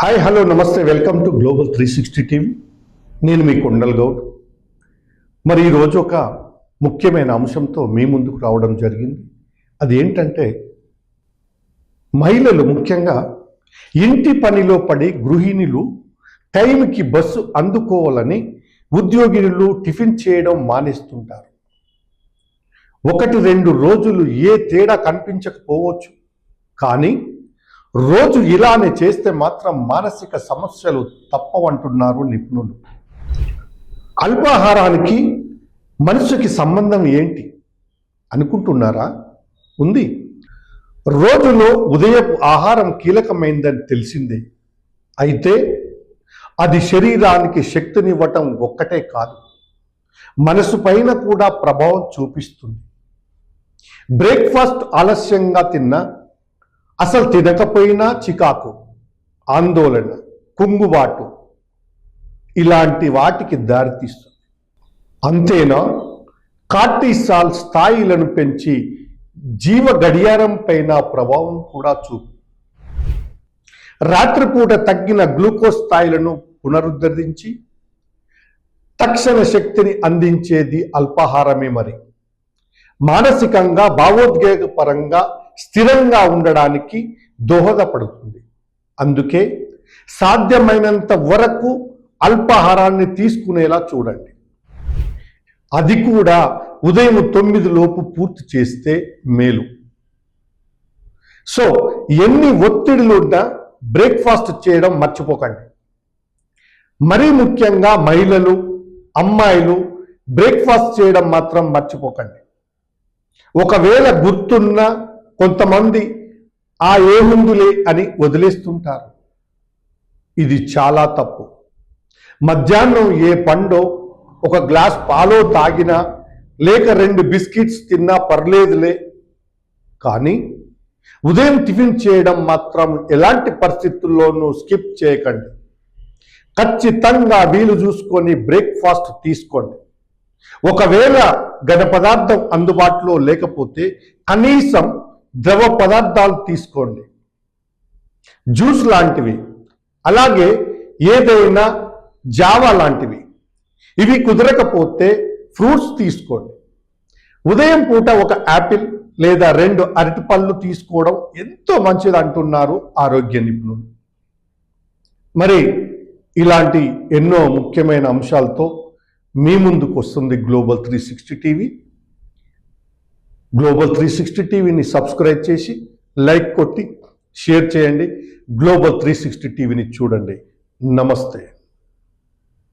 Hi hello నమస్తే welcome to global three sixty team. నేను మీ కొండల్ గౌడ్. మరి ఈరోజు ఒక ముఖ్యమైన అంశంతో మీ ముందుకు రావడం జరిగింది. అది ఏంటంటే మహిళలు ముఖ్యంగా ఇంటి పనిలో పడి గృహిణులు టైంకి బస్సు అందుకోవాలని ఉద్యోగినులు టిఫిన్ చేయడం మానేస్తుంటారు. ఒకటి రెండు రోజులు ఏ తేడా కనిపించకపోవచ్చు. కానీ రోజు ఇలానే చేస్తే మాత్రం మానసిక సమస్యలు తప్పవంటున్నారు నిపుణులు. అల్పాహారానికి మనిషికి సంబంధం ఏంటి? అనుకుంటున్నారా? ఉంది. రోజులో ఉదయపు ఆహారం కీలకమైందని తెలిసిందే. అయితే అది శరీరానికి శక్తినివ్వటం ఒక్కటే కాదు మనసు పైన కూడా ప్రభావం చూపిస్తుంది. బ్రేక్ఫాస్ట్ ఆలస్యంగా తిన్నా అసలు తినకపోయినా చికాకు ఆందోళన కుంగుబాటు ఇలాంటి వాటికి దారితీస్తుంది. అంతేనా? కార్టిసాల్ స్థాయిలను పెంచి జీవ గడియారం పైన ప్రభావం కూడా చూపు. రాత్రిపూట తగ్గిన గ్లూకోజ్ స్థాయిలను పునరుద్ధరించి తక్షణ శక్తిని అందించేది అల్పాహారమే మరి. మానసికంగా భావోద్వేగపరంగా స్థిరంగా ఉండడానికి దోహదపడుతుంది. అందుకే సాధ్యమైనంత వరకు అల్పాహారాన్ని తీసుకునేలా చూడండి. అది కూడా ఉదయం తొమ్మిది లోపు పూర్తి చేస్తే మేలు. సో ఎన్ని ఒత్తిడిలు ఉన్నా బ్రేక్ఫాస్ట్ చేయడం మర్చిపోకండి. మరీ ముఖ్యంగా మహిళలు అమ్మాయిలు బ్రేక్ఫాస్ట్ చేయడం మాత్రం మర్చిపోకండి. ఒకవేళ గుర్తున్న కొంతమంది ఆ ఏముందులే అని వదిలేస్తుంటారు. ఇది చాలా తప్పు. మధ్యాహ్నం ఏ పండో ఒక గ్లాస్ పాలో తాగినా లేక రెండు బిస్కెట్స్ తిన్నా పర్లేదులే. కానీ ఉదయం టిఫిన్ చేయడం మాత్రం ఎలాంటి పరిస్థితుల్లోనూ స్కిప్ చేయకండి. ఖచ్చితంగా వీలు చూసుకొని బ్రేక్ఫాస్ట్ తీసుకోండి. ఒకవేళ ఘన పదార్థం అందుబాటులో లేకపోతే కనీసం ద్రవ పదార్థాలు తీసుకోండి. జ్యూస్ లాంటివి అలాగే ఏదైనా జావా లాంటివి. ఇవి కుదరకపోతే ఫ్రూట్స్ తీసుకోండి. ఉదయం పూట ఒక యాపిల్ లేదా రెండు అరటిపళ్ళు తీసుకోవడం ఎంతో మంచిది అంటున్నారు ఆరోగ్య నిపుణులు. మరి ఇలాంటి ఎన్నో ముఖ్యమైన అంశాలతో మీ ముందుకు వస్తుంది global three sixty TV. Global three sixty టీవీని సబ్స్క్రైబ్ చేసి లైక్ కొట్టి షేర్ చేయండి. గ్లోబల్ త్రీ సిక్స్టీ టీవీని చూడండి. నమస్తే.